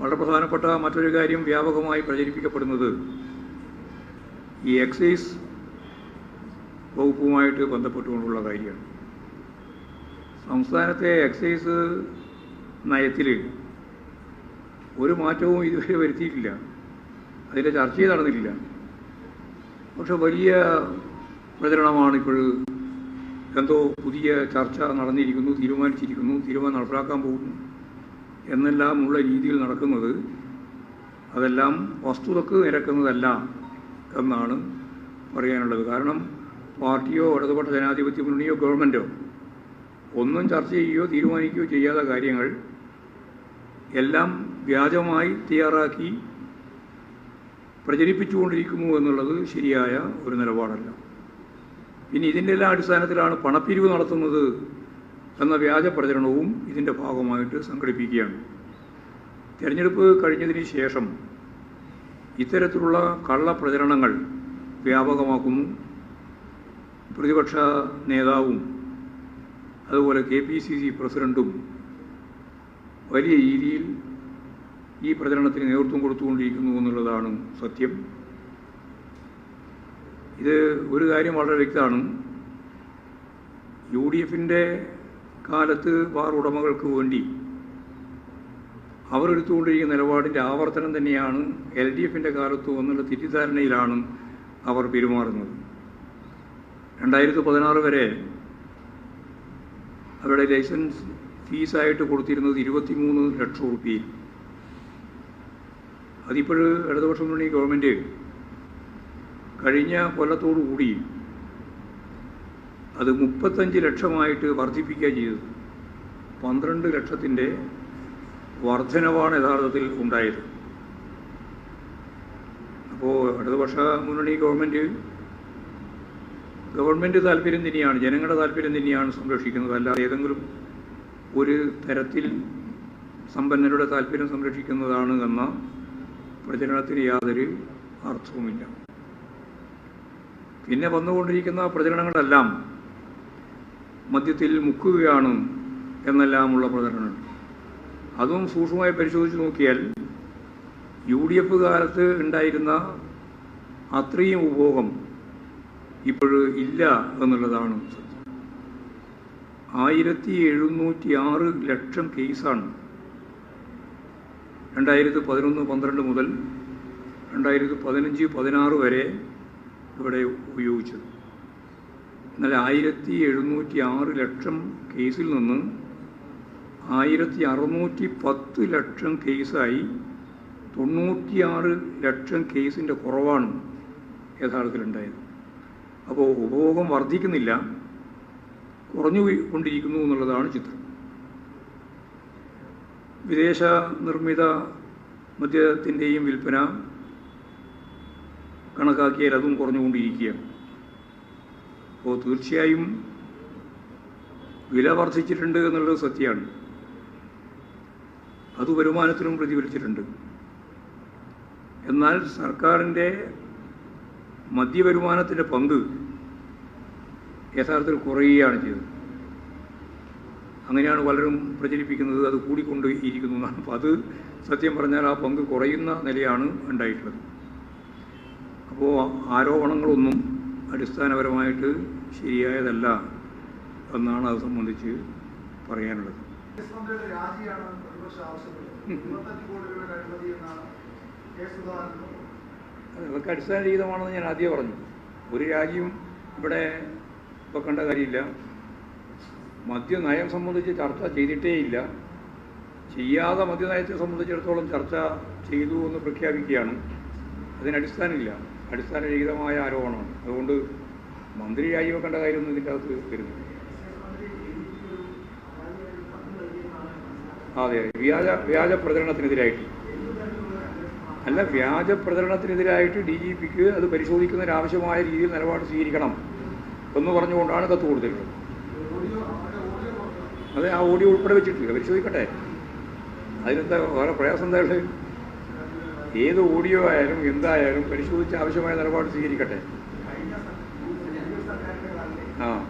വളരെ പ്രധാനപ്പെട്ട മറ്റൊരു കാര്യം വ്യാപകമായി പ്രചരിപ്പിക്കപ്പെടുന്നത്. ഈ എക്സൈസ് വകുപ്പുമായിട്ട് ബന്ധപ്പെട്ടുകൊണ്ടുള്ള കാര്യമാണ്. സംസ്ഥാനത്തെ എക്സൈസ് നയത്തിൽ ഒരു മാറ്റവും ഇതുവരെ വരുത്തിയിട്ടില്ല. അതിന്റെ ചർച്ചയും നടന്നിട്ടില്ല. പക്ഷെ വലിയ പ്രചരണമാണ് ഇപ്പോൾ എന്തോ പുതിയ ചർച്ച നടന്നിരിക്കുന്നു തീരുമാനിച്ചിരിക്കുന്നു തീരുമാനം നടപ്പിലാക്കാൻ പോകുന്നു. എന്നെല്ലാമുള്ള രീതിയിൽ നടക്കുന്നത് അതെല്ലാം വസ്തുതക്ക് നിരക്കുന്നതല്ല എന്നാണ് പറയാനുള്ളത്. കാരണം പാർട്ടിയോ ഇടതുപക്ഷ ജനാധിപത്യ മുന്നണിയോ ഗവൺമെന്റോ ഒന്നും ചർച്ച ചെയ്യുകയോ തീരുമാനിക്കുകയോ ചെയ്യാത്ത കാര്യങ്ങൾ എല്ലാം വ്യാജമായി തയ്യാറാക്കി പ്രചരിപ്പിച്ചുകൊണ്ടിരിക്കുന്നു എന്നുള്ളത് ശരിയായ ഒരു നിലപാടല്ല. പിന്നെ ഇതിന്റെ എല്ലാ അടിസ്ഥാനത്തിലാണ് പണപ്പിരിവ് നടത്തുന്നത് എന്ന വ്യാജ പ്രചരണവും ഇതിന്റെ ഭാഗമായിട്ട് സംഘടിപ്പിക്കുകയാണ്. തിരഞ്ഞെടുപ്പ് കഴിഞ്ഞതിന് ശേഷം ഇത്തരത്തിലുള്ള കള്ളപ്രചരണങ്ങൾ വ്യാപകമാക്കുന്നു. പ്രതിപക്ഷ നേതാവും അതുപോലെ കെ പി സി സി പ്രസിഡന്റും വലിയ രീതിയിൽ ഈ പ്രചരണത്തിന് നേതൃത്വം കൊടുത്തുകൊണ്ടിരിക്കുന്നു എന്നുള്ളതാണ് സത്യം. ഇത് ഒരു കാര്യം വളരെ വ്യക്തമാണ്. യു ഡി എഫിന്റെ കാലത്ത് ബാർ ഉടമകൾക്ക് വേണ്ടി അവരെടുത്തുകൊണ്ടിരിക്കുന്ന നിലപാടിന്റെ ആവർത്തനം തന്നെയാണ് എൽ ഡി എഫിന്റെ കാലത്തു എന്നുള്ള തെറ്റിദ്ധാരണയിലാണ് അവർ പെരുമാറുന്നത്. രണ്ടായിരത്തി പതിനാറ് വരെ അവരുടെ ലൈസൻസ് ഫീസായിട്ട് കൊടുത്തിരുന്നത് ഇരുപത്തിമൂന്ന് ലക്ഷം റുപ്യ അതിപ്പോൾ ഇടതുപക്ഷ മുന്നണി ഗവൺമെന്റ് കഴിഞ്ഞ കൊല്ലത്തോടു കൂടി അത് മുപ്പത്തഞ്ച് ലക്ഷമായിട്ട് വർദ്ധിപ്പിക്കുക ചെയ്തത് പന്ത്രണ്ട് ലക്ഷത്തിന്റെ വർധനവാണ് യഥാർത്ഥത്തിൽ ഉണ്ടായത്. അപ്പോൾ ഇടതുപക്ഷ മുന്നണി ഗവൺമെന്റ് ഗവൺമെന്റ് താല്പര്യം തന്നെയാണ് ജനങ്ങളുടെ താല്പര്യം തന്നെയാണ് സംരക്ഷിക്കുന്നത്. അല്ലാതെ ഏതെങ്കിലും ഒരു തരത്തിൽ സമ്പന്നരുടെ താല്പര്യം സംരക്ഷിക്കുന്നതാണ് എന്ന പ്രചരണത്തിന് യാതൊരു അർത്ഥവുമില്ല. പിന്നെ വന്നുകൊണ്ടിരിക്കുന്ന പ്രചരണങ്ങളെല്ലാം മദ്യത്തിൽ മുക്കുകയാണ് എന്നെല്ലാമുള്ള പ്രചരണങ്ങൾ. അതും സൂക്ഷ്മമായി പരിശോധിച്ച് നോക്കിയാൽ യു ഡി എഫ് കാലത്ത് ഉണ്ടായിരുന്ന അത്രയും ഉപഭോഗം ഇപ്പോൾ ഇല്ല എന്നുള്ളതാണ് സത്യം. ആയിരത്തി എഴുന്നൂറ്റി ആറ് ലക്ഷം കേസാണ് രണ്ടായിരത്തി പതിനൊന്ന് പന്ത്രണ്ട് മുതൽ രണ്ടായിരത്തി പതിനഞ്ച് പതിനാറ് വരെ ഇവിടെ ഉപയോഗിച്ചത്. എന്നാൽ ആയിരത്തി എഴുന്നൂറ്റി ആറ് ലക്ഷം കേസിൽ നിന്ന് ആയിരത്തി അറുന്നൂറ്റി പത്ത് ലക്ഷം കേസായി. തൊണ്ണൂറ്റിയാറ് ലക്ഷം കേസിന്റെ കുറവാണ് യഥാർത്ഥത്തിലുണ്ടായത്. അപ്പോൾ ഉപഭോഗം വർദ്ധിക്കുന്നില്ല. കുറഞ്ഞു കൊണ്ടിരിക്കുന്നു എന്നുള്ളതാണ് ചിത്രം. വിദേശ നിർമ്മിത മദ്യത്തിന്റെയും വിൽപ്പന കണക്കാക്കിയാൽ അതും കുറഞ്ഞുകൊണ്ടിരിക്കുകയാണ്. അപ്പോൾ തീർച്ചയായും വില വർദ്ധിച്ചിട്ടുണ്ട് എന്നുള്ളത് സത്യമാണ്. അത് വരുമാനത്തിനും പ്രതിഫലിച്ചിട്ടുണ്ട്. എന്നാൽ സർക്കാരിന്റെ മദ്യവരുമാനത്തിന്റെ പങ്ക് യഥാർത്ഥത്തിൽ കുറയുകയാണ് ചെയ്തത്. അങ്ങനെയാണ് പലരും പ്രചരിപ്പിക്കുന്നത് അത് കൂടിക്കൊണ്ട് ഇരിക്കുന്നു എന്നാണ്. അപ്പോൾ അത് സത്യം പറഞ്ഞാൽ ആ പങ്ക് കുറയുന്ന നിലയാണ് ഉണ്ടായിട്ടുള്ളത്. അപ്പോൾ ആരോപണങ്ങളൊന്നും അടിസ്ഥാനപരമായിട്ട് ശരിയായതല്ല എന്നാണ് അത് സംബന്ധിച്ച് പറയാനുള്ളത്. അതൊക്കെ അടിസ്ഥാനരഹിതമാണെന്ന് ഞാൻ ആദ്യം പറഞ്ഞു. ഒരു രാജ്യം ഇവിടെ വെക്കേണ്ട കാര്യമില്ല. മദ്യനയം സംബന്ധിച്ച് ചർച്ച ചെയ്തിട്ടേ ഇല്ല. ചെയ്യാതെ മദ്യനയത്തെ സംബന്ധിച്ചിടത്തോളം ചർച്ച ചെയ്തു എന്ന് പ്രഖ്യാപിക്കുകയാണ്. അതിന് അടിസ്ഥാനമില്ല. അടിസ്ഥാനരഹിതമായ ആരോപണമാണ്. അതുകൊണ്ട് മന്ത്രി രാജിവെക്കേണ്ട കാര്യമൊന്നും ഇതിന്റെ അകത്ത് വരുന്നില്ല. അതെ വ്യാജ വ്യാജ പ്രചരണത്തിനെതിരായിട്ട്. അല്ല വ്യാജ പ്രചരണത്തിനെതിരായിട്ട് ഡി ജി പിക്ക് അത് പരിശോധിക്കുന്നതിന് ആവശ്യമായ രീതിയിൽ നിലപാട് സ്വീകരിക്കണം എന്ന് പറഞ്ഞുകൊണ്ടാണ് കത്ത് കൊടുത്തിട്ടുള്ളത്. അതെ ആ ഓഡിയോ ഉൾപ്പെടെ വെച്ചിട്ടില്ല. പരിശോധിക്കട്ടെ. അതിനെന്താ വേറെ പ്രയാസം എന്താ ഉള്ളത്? ഏത് ഓഡിയോ ആയാലും എന്തായാലും പരിശോധിച്ച് ആവശ്യമായ നിലപാട് സ്വീകരിക്കട്ടെ. ആ.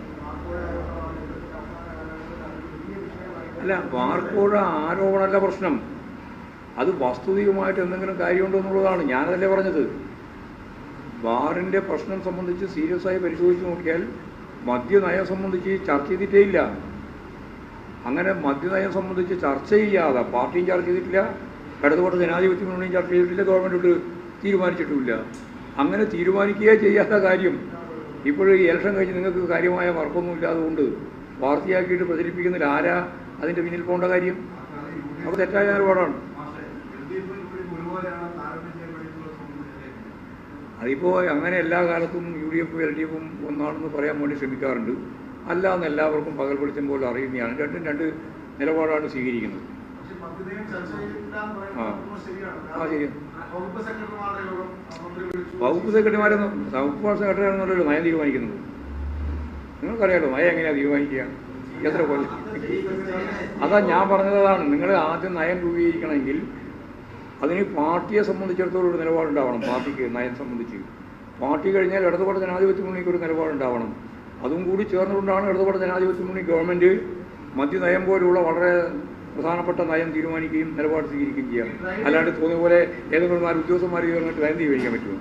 അല്ല വാർക്കോഴ ആരോപണമല്ല പ്രശ്നം. അത് വാസ്തവികമായിട്ട് എന്തെങ്കിലും കാര്യമുണ്ടോ എന്നുള്ളതാണ്. ഞാനതല്ലേ പറഞ്ഞത്. ബാറിന്റെ പ്രശ്നം സംബന്ധിച്ച് സീരിയസ് ആയി പരിശോധിച്ച് നോക്കിയാൽ മദ്യനയം സംബന്ധിച്ച് ചർച്ച ചെയ്തിട്ടേ ഇല്ല. അങ്ങനെ മദ്യനയം സംബന്ധിച്ച് ചർച്ച ചെയ്യാതെ പാർട്ടിയും ചർച്ച ചെയ്തിട്ടില്ല. ഇടതുപക്ഷ ജനാധിപത്യ മുന്നണിയും ചർച്ച ചെയ്തിട്ടില്ല ഗവൺമെന്റ് തീരുമാനിച്ചിട്ടുമില്ല. അങ്ങനെ തീരുമാനിക്കുകയേ ചെയ്യാത്ത കാര്യം ഇപ്പോഴും ഇലക്ഷൻ കഴിഞ്ഞ് നിങ്ങൾക്ക് കാര്യമായ വർക്കൊന്നും ഇല്ലാതുകൊണ്ട് വാർത്തയാക്കിയിട്ട് പ്രചരിപ്പിക്കുന്നതിൽ ആരാ അതിന്റെ പിന്നിൽ പോകേണ്ട കാര്യം? അപ്പോൾ തെറ്റായ നിലപാടാണ് അതിപ്പോൾ അങ്ങനെ എല്ലാ കാലത്തും യു ഡി എഫും എൽ ഡി എഫും ഒന്നാണെന്ന് പറയാൻ വേണ്ടി ശ്രമിക്കാറുണ്ട്. അല്ലാന്ന് എല്ലാവർക്കും പകൽ വെളിച്ചം പോലെ അറിയുന്നതാണ്. രണ്ടും രണ്ട് നിലപാടാണ് സ്വീകരിക്കുന്നത്. വകുപ്പ് സെക്രട്ടറിമാരെ വകുപ്പ് സെക്രട്ടറിയാണെന്നല്ലോ നയം തീരുമാനിക്കുന്നത്. നിങ്ങൾക്കറിയാലോ നയം എങ്ങനെയാണ് തീരുമാനിക്കുക? എത്ര കൊല്ലം അതാ ഞാൻ പറഞ്ഞതാണ് നിങ്ങൾ ആദ്യം നയം രൂപീകരിക്കണമെങ്കിൽ അതിന് പാർട്ടിയെ സംബന്ധിച്ചിടത്തോളം ഒരു നിലപാടുണ്ടാവണം പാർട്ടിക്ക് നയം സംബന്ധിച്ച്. പാർട്ടി കഴിഞ്ഞാൽ ഇടതുപാട് ജനാധിപത്യ മുന്നണിക്ക് ഒരു നിലപാടുണ്ടാവണം. അതും കൂടി ചേർന്നുകൊണ്ടാണ് ഇടതുപാട് ജനാധിപത്യ മുന്നണി ഗവൺമെന്റ് മദ്യനയം പോലുള്ള വളരെ പ്രധാനപ്പെട്ട നയം തീരുമാനിക്കുകയും നിലപാട് സ്വീകരിക്കുകയും ചെയ്യാം. അല്ലാണ്ട് തോന്നിയ പോലെ ഏതെങ്കിലും ഉദ്യോഗസ്ഥന്മാർ ചേർന്നിട്ട് നയം തീരുമാനിക്കാൻ പറ്റുമോ?